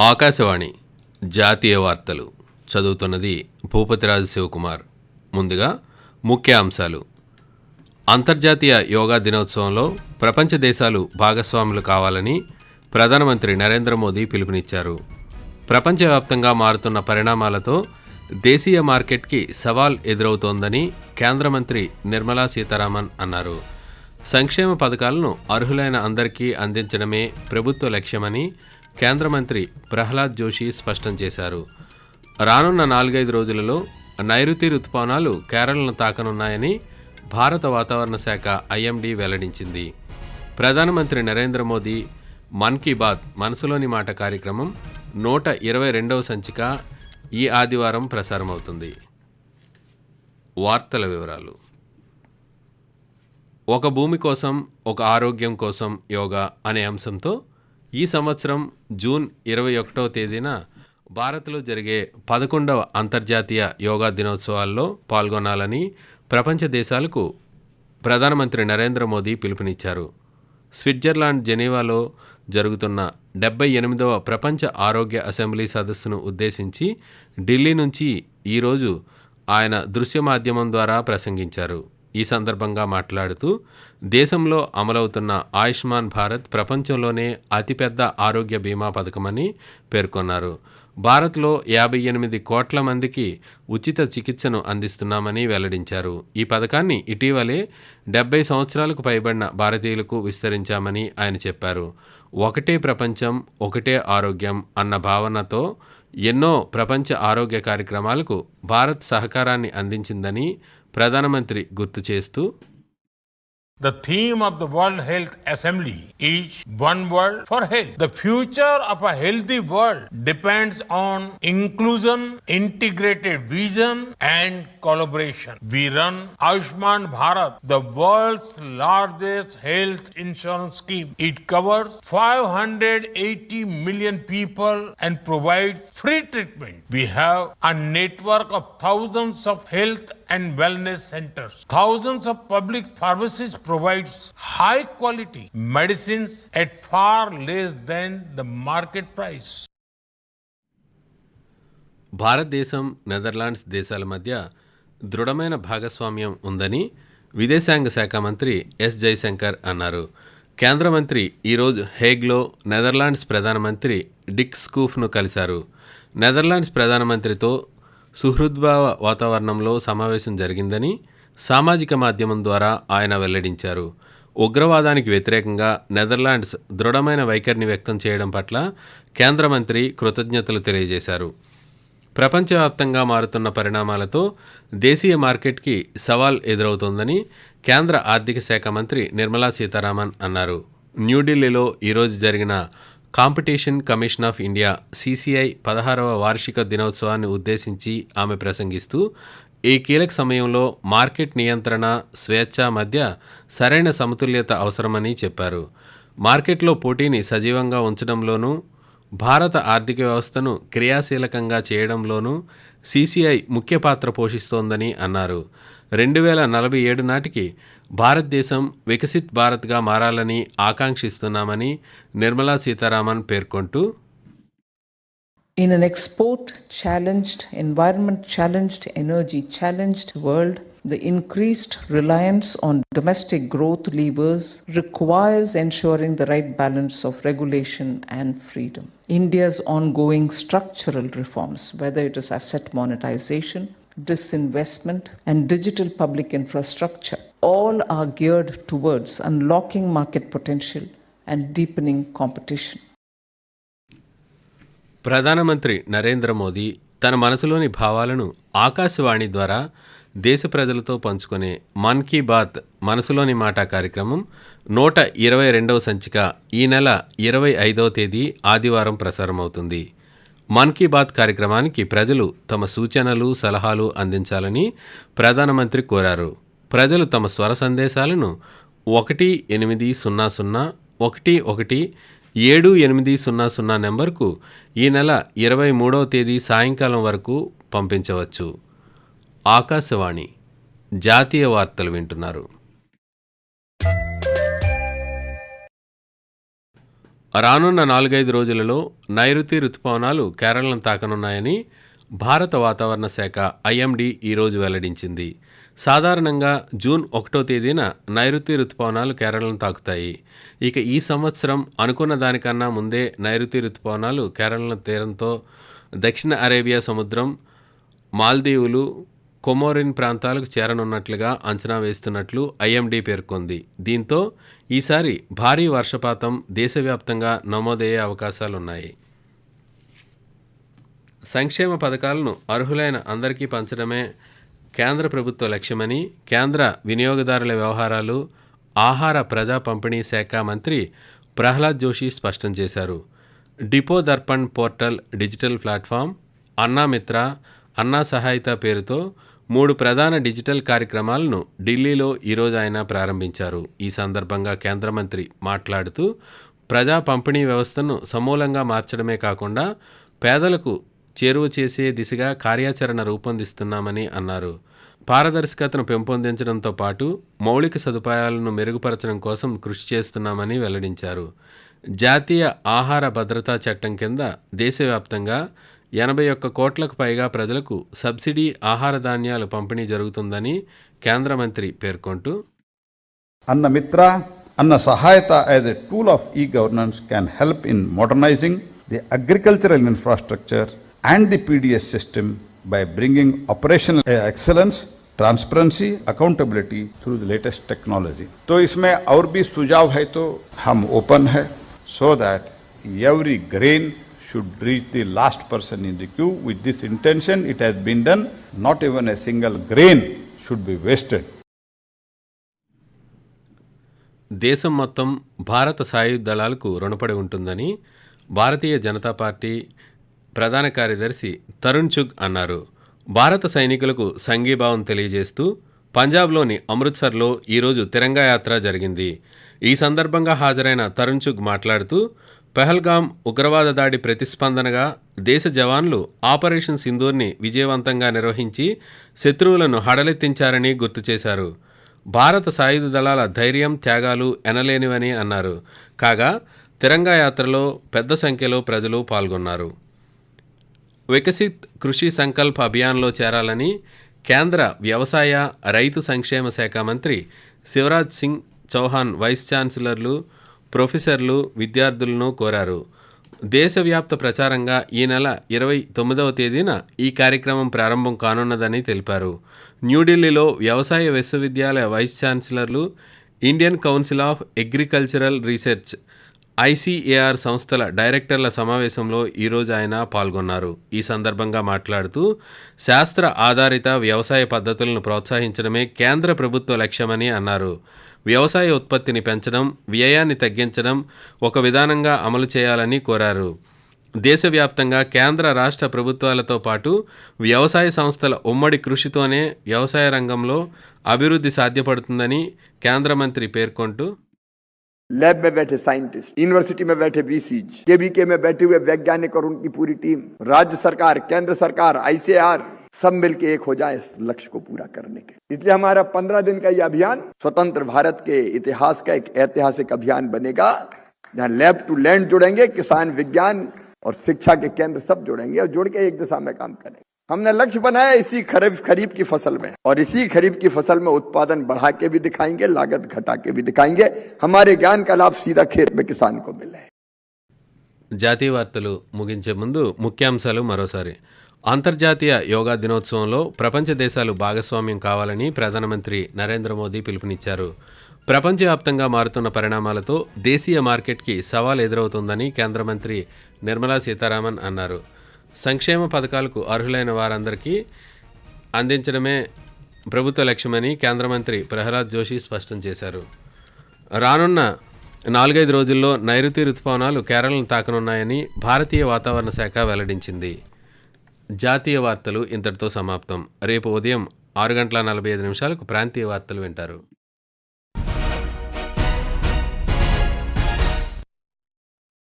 ఆకాశవాణి జాతీయ వార్తలు చదువుతున్నది భూపతిరాజు శివకుమార్. ముందుగా ముఖ్య అంశాలు. అంతర్జాతీయ యోగా దినోత్సవంలో ప్రపంచ దేశాలు భాగస్వాములు కావాలని ప్రధానమంత్రి నరేంద్ర మోదీ పిలుపునిచ్చారు. ప్రపంచవ్యాప్తంగా మారుతున్న పరిణామాలతో దేశీయ మార్కెట్కి సవాల్ ఎదురవుతోందని కేంద్ర మంత్రి నిర్మలా సీతారామన్ అన్నారు. సంక్షేమ పథకాలను అర్హులైన అందరికీ అందించడమే ప్రభుత్వ లక్ష్యమని కేంద్ర మంత్రి ప్రహ్లాద్ జోషి స్పష్టం చేశారు. రానున్న నాలుగైదు రోజులలో నైరుతి రుతుపవనాలు కేరళను తాకనున్నాయని భారత వాతావరణ శాఖ ఐఎండీ వెల్లడించింది. ప్రధానమంత్రి నరేంద్ర మోదీ మన్ కీ బాత్ మనసులోని మాట కార్యక్రమం నూట ఇరవై రెండవ సంచిక ఈ ఆదివారం ప్రసారమవుతుంది. వార్తల వివరాలు. ఒక భూమి కోసం ఒక ఆరోగ్యం కోసం యోగా అనే అంశంతో ఈ సంవత్సరం జూన్ ఇరవై ఒకటవ తేదీన భారత్లో జరిగే పదకొండవ అంతర్జాతీయ యోగా దినోత్సవాల్లో పాల్గొనాలని ప్రపంచ దేశాలకు ప్రధానమంత్రి నరేంద్ర మోదీ పిలుపునిచ్చారు. స్విట్జర్లాండ్ జెనీవాలో జరుగుతున్న డెబ్బై ఎనిమిదవ ప్రపంచ ఆరోగ్య అసెంబ్లీ సదస్సును ఉద్దేశించి ఢిల్లీ నుంచి ఈరోజు ఆయన దృశ్య మాధ్యమం ద్వారా ప్రసంగించారు. ఈ సందర్భంగా మాట్లాడుతూ దేశంలో అమలవుతున్న ఆయుష్మాన్ భారత్ ప్రపంచంలోనే అతిపెద్ద ఆరోగ్య బీమా పథకమని పేర్కొన్నారు. భారత్లో యాభై ఎనిమిది కోట్ల మందికి ఉచిత చికిత్సను అందిస్తున్నామని వెల్లడించారు. ఈ పథకాన్ని ఇటీవలే డెబ్బై సంవత్సరాలకు పైబడిన భారతీయులకు విస్తరించామని ఆయన చెప్పారు. ఒకటే ప్రపంచం ఒకటే ఆరోగ్యం అన్న భావనతో ఎన్నో ప్రపంచ ఆరోగ్య కార్యక్రమాలకు భారత్ సహకారాన్ని అందించిందని ప్రధానమంత్రి గుర్తు చేస్తూ The theme of the World Health Assembly is One World for Health. The future of a healthy world depends on inclusion, integrated vision, and collaboration. We run Ayushman Bharat, the world's largest health insurance scheme. It covers 580 million people and provides free treatment. We have a network of thousands of health and wellness centers. Thousands of public pharmacies provides high quality medicines at far less than the market price. భారతదేశం Netherlands దేశాల మధ్య దృఢమైన భాగస్వామ్యం ఉందని విదేశాంగ శాఖ మంత్రి yes Jaishankar అన్నారు కేంద్ర మంత్రి ఈరోజు హేగ్లో నెదర్లాండ్స్ ప్రధానమంత్రి డిక్ స్కూఫ్ను కలిశారు నెదర్లాండ్స్ ప్రధానమంత్రితో సుహృద్భావ వాతావరణంలో సమావేశం జరిగిందని సామాజిక మాధ్యమం ద్వారా ఆయన వెల్లడించారు. ఉగ్రవాదానికి వ్యతిరేకంగా నెదర్లాండ్స్ దృఢమైన వైఖరిని వ్యక్తం చేయడం పట్ల కేంద్ర మంత్రి కృతజ్ఞతలు తెలియజేశారు. ప్రపంచవ్యాప్తంగా మారుతున్న పరిణామాలతో దేశీయ మార్కెట్కి సవాల్ ఎదురవుతోందని కేంద్ర ఆర్థిక శాఖ మంత్రి నిర్మలా సీతారామన్ అన్నారు. న్యూఢిల్లీలో ఈరోజు జరిగిన competition commission of India CCI పదహారవ వార్షిక దినోత్సవాన్ని ఉద్దేశించి ఆమె ప్రసంగిస్తూ ఈ కీలక సమయంలో మార్కెట్ నియంత్రణ స్వేచ్ఛ మధ్య సరైన సమతుల్యత అవసరమని చెప్పారు. మార్కెట్లో పోటీని సజీవంగా ఉంచడంలోనూ భారత ఆర్థిక వ్యవస్థను క్రియాశీలకంగా చేయడంలోనూ సీసీఐ ముఖ్య పాత్ర పోషిస్తోందని అన్నారు. రెండు వేల నలభై ఏడు నాటికి భారతదేశం వికసిత్ భారత్గా మారాలని ఆకాంక్షిస్తున్నామని నిర్మలా సీతారామన్ పేర్కొంటూ In an export challenged, environment challenged, energy challenged world, the increased reliance on domestic growth levers requires ensuring the right balance of regulation and freedom. India's ongoing structural reforms, whether it is asset monetization, disinvestment, and digital public infrastructure, all are geared towards unlocking market potential and deepening competition. ప్రధానమంత్రి నరేంద్ర మోదీ తన మనసులోని భావాలను ఆకాశవాణి ద్వారా దేశ ప్రజలతో పంచుకునే మన్ కీ బాత్ మనసులోని మాట కార్యక్రమం నూట ఇరవై రెండవ సంచిక ఈ నెల ఇరవై ఐదవ తేదీ ఆదివారం ప్రసారమవుతుంది. మన్ కీ బాత్ కార్యక్రమానికి ప్రజలు తమ సూచనలు సలహాలు అందించాలని ప్రధానమంత్రి కోరారు. ప్రజలు తమ స్వర సందేశాలను ఒకటి ఎనిమిది సున్నా సున్నా ఒకటి ఒకటి ఏడు ఎనిమిది సున్నా సున్నా నెంబర్కు ఈ నెల ఇరవై మూడవ తేదీ సాయంకాలం వరకు పంపించవచ్చు. ఆకాశవాణి జాతీయ వార్తలు వింటున్నారు. రానున్న నాలుగైదు రోజులలో నైరుతి రుతుపవనాలు కేరళను తాకనున్నాయని భారత వాతావరణ శాఖ ఐఎండీ ఈరోజు వెల్లడించింది. సాధారణంగా జూన్ ఒకటో తేదీన నైరుతి రుతుపవనాలు కేరళను తాకుతాయి. ఇక ఈ సంవత్సరం అనుకున్న దానికన్నా ముందే నైరుతి రుతుపవనాలు కేరళ తీరంతో దక్షిణ అరేబియా సముద్రం మాల్దీవులు కొమోరిన్ ప్రాంతాలకు చేరనున్నట్లుగా అంచనా వేస్తున్నట్లు ఐఎండీ పేర్కొంది. దీంతో ఈసారి భారీ వర్షపాతం దేశవ్యాప్తంగా నమోదయ్యే అవకాశాలున్నాయి. సంక్షేమ పథకాలను అర్హులైన అందరికీ పంచడమే కేంద్ర ప్రభుత్వ లక్ష్యమని కేంద్ర వినియోగదారుల వ్యవహారాలు ఆహార ప్రజా పంపిణీ శాఖ మంత్రి ప్రహ్లాద్ జోషి స్పష్టం చేశారు. Depot Darpan portal digital platform Annamitra Anna Sahayata పేరుతో మూడు ప్రధాన డిజిటల్ కార్యక్రమాలను ఢిల్లీలో ఈరోజు ఆయన ప్రారంభించారు. ఈ సందర్భంగా కేంద్ర మంత్రి మాట్లాడుతూ ప్రజా పంపిణీ వ్యవస్థను సమూలంగా మార్చడమే కాకుండా పేదలకు చేరువ చేసే దిశగా కార్యాచరణ రూపొందిస్తున్నామని అన్నారు. పారదర్శకతను పెంపొందించడంతో పాటు మౌలిక సదుపాయాలను మెరుగుపరచడం కోసం కృషి చేస్తున్నామని వెల్లడించారు. జాతీయ ఆహార భద్రతా చట్టం కింద దేశవ్యాప్తంగా ఎనభై ఒక్క కోట్లకు పైగా ప్రజలకు సబ్సిడీ ఆహార ధాన్యాలు పంపిణీ జరుగుతుందని కేంద్ర మంత్రి పేర్కొంటూ Anna Mitra Anna Sahayata as a tool of e governance can help in modernising the agricultural infrastructure and the PDS system by bringing operational uh, excellence, transparency, accountability through the latest technology. तो इसमें और भी सुझाव है तो हम open है so that every grain should reach the last person in the queue. With this intention, it has been done. Not even a single grain should be wasted. దేశం మొత్తం భారత సాయుధ దళాలకు రుణపడి ఉంటుందని భారతీయ జనతా పార్టీ ప్రధాన కార్యదర్శి తరుణ్ చుగ్ అన్నారు. భారత సైనికులకు సంఘీభావం తెలియజేస్తూ పంజాబ్లోని అమృత్సర్లో ఈరోజు తిరంగా యాత్ర జరిగింది. ఈ సందర్భంగా హాజరైన తరుణ్ చుగ్ మాట్లాడుతూ పెహల్గాం ఉగ్రవాద దాడి ప్రతిస్పందనగా దేశ జవాన్లు ఆపరేషన్ సింధూర్ని విజయవంతంగా నిర్వహించి శత్రువులను హడలెత్తించారని గుర్తు చేశారు. భారత సాయుధ దళాల ధైర్యం త్యాగాలు ఎనలేనివని అన్నారు. కాగా తిరంగా యాత్రలో పెద్ద సంఖ్యలో ప్రజలు పాల్గొన్నారు. వికసిత్ కృషి సంకల్ప్ అభియాన్లో చేరాలని కేంద్ర వ్యవసాయ రైతు సంక్షేమ శాఖ మంత్రి శివరాజ్ సింగ్ చౌహాన్ వైస్ ఛాన్సలర్లు ప్రొఫెసర్లు విద్యార్థులను కోరారు. దేశవ్యాప్త ప్రచారంగా ఈ నెల ఇరవై తొమ్మిదవ తేదీన ఈ కార్యక్రమం ప్రారంభం కానున్నదని తెలిపారు. న్యూఢిల్లీలో వ్యవసాయ విశ్వవిద్యాలయ vice ఛాన్సలర్లు Indian council of agricultural research ICAR సంస్థల డైరెక్టర్ల సమావేశంలో ఈరోజు ఆయన పాల్గొన్నారు. ఈ సందర్భంగా మాట్లాడుతూ శాస్త్ర ఆధారిత వ్యవసాయ పద్ధతులను ప్రోత్సహించడమే కేంద్ర ప్రభుత్వ లక్ష్యమని అన్నారు. వ్యవసాయ ఉత్పత్తిని పెంచడం వ్యయాన్ని తగ్గించడం ఒక విధానంగా అమలు చేయాలని కోరారు. దేశవ్యాప్తంగా కేంద్ర రాష్ట్ర ప్రభుత్వాలతో పాటు వ్యవసాయ సంస్థల ఉమ్మడి కృషితోనే వ్యవసాయ రంగంలో అభివృద్ధి సాధ్యపడుతుందని కేంద్ర మంత్రి పేర్కొంటూ लैब में बैठे साइंटिस्ट, यूनिवर्सिटी में बैठे वीसीज केबीके में बैठे हुए वैज्ञानिक और उनकी पूरी टीम, राज्य सरकार, केंद्र सरकार आईसीआर सब मिलके एक हो जाए इस लक्ष्य को पूरा करने के इसलिए हमारा पंद्रह दिन का यह अभियान स्वतंत्र भारत के इतिहास का एक ऐतिहासिक अभियान बनेगा, जहाँ लैब टू लैंड जुड़ेंगे, किसान, विज्ञान और शिक्षा के केंद्र सब जुड़ेंगे और जुड़ के एक दिशा में काम करेंगे। हमने लक्ष्य बनाया इसी खरीफ खरीफ की फसल में और इसी खरीफ की फसल में उत्पादन बढ़ा के भी दिखाएंगे लागत घटा के भी दिखाएंगे हमारे ज्ञान का लाभ सीधा खेत में किसान को मिले జాతీయ వార్తలు ముగించే ముందు ముఖ్యాంశాలు మరోసారి అంతర్జాతీయ యోగా దినోత్సవంలో ప్రపంచ దేశాలు భాగస్వామ్యం కావాలని ప్రధానమంత్రి నరేంద్ర మోదీ పిలుపునిచ్చారు ప్రపంచవ్యాప్తంగా మారుతున్న పరిణామాలతో దేశీయ మార్కెట్కి సవాల్ ఎదురవుతుందని కేంద్ర మంత్రి నిర్మలా సీతారామన్ అన్నారు సంక్షేమ పథకాలకు అర్హులైన వారందరికీ అందించడమే ప్రభుత్వ లక్ష్యమని కేంద్ర మంత్రి ప్రహ్లాద్ జోషి స్పష్టం చేశారు. రానున్న నాలుగైదు రోజుల్లో నైరుతి రుతుపవనాలు కేరళను తాకనున్నాయని భారతీయ వాతావరణ శాఖ వెల్లడించింది. జాతీయ వార్తలు ఇంతటితో సమాప్తం. రేపు ఉదయం ఆరు గంటల నలభై ఐదు నిమిషాలకు ప్రాంతీయ వార్తలు వింటారు.